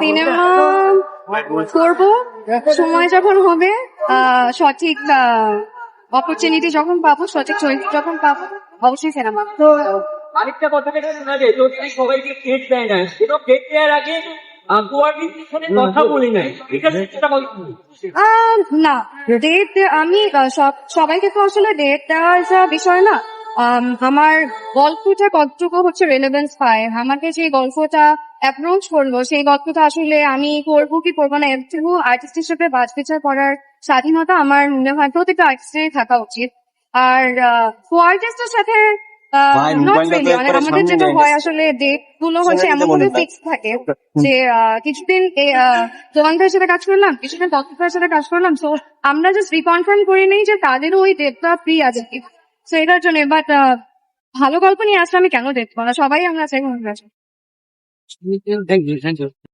Cinema করব সময় যখন হবে সঠিক অপরচুনিটি যখন পাবো সঠিক চরিত্র যখন পাবো অবশ্যই সিনেমা। আরেকটা কথা যেটা শোনা যায় যদি সবাইকে দেয় না সেটা কেট দেওয়ার আগে কথা বলি নাই। না ডেট আমি সব সবাইকে তো আসলে ডেট দেওয়ার যা বিষয় না আমার গল্পটা কতটুকু হচ্ছে রেলেভেন্স পায়? আমাকে যে গল্পটা অ্যাপ্রোচ করল সেই গল্পটা আসলে আমি করব কি করব না একটু আর্টিস্ট হিসেবে বাজ বিচার করার স্বাধীনতা আমার মনে হয় প্রত্যেকটা আর্টিস্টেরই থাকা উচিত। আর কো আর্টিস্টের সাথে মানে আমাদের যেটা হয় আসলে ডেটগুলো হচ্ছে এমন ভাবে ফিক্স থাকে যে কিছুদিন জোয়ান ভাইয়ের সাথে কাজ করলাম কিছুদিন দত্ত সাথে কাজ করলাম। তো আমরা জাস্ট রিকনফার্ম করে নেই যে তাদেরও ওই ডেটটা ফ্রি আছে। তো এটার জন্য বাট ভালো গল্প নিয়ে আসলে আমি কেন দেখব না? সবাই আমরা চাই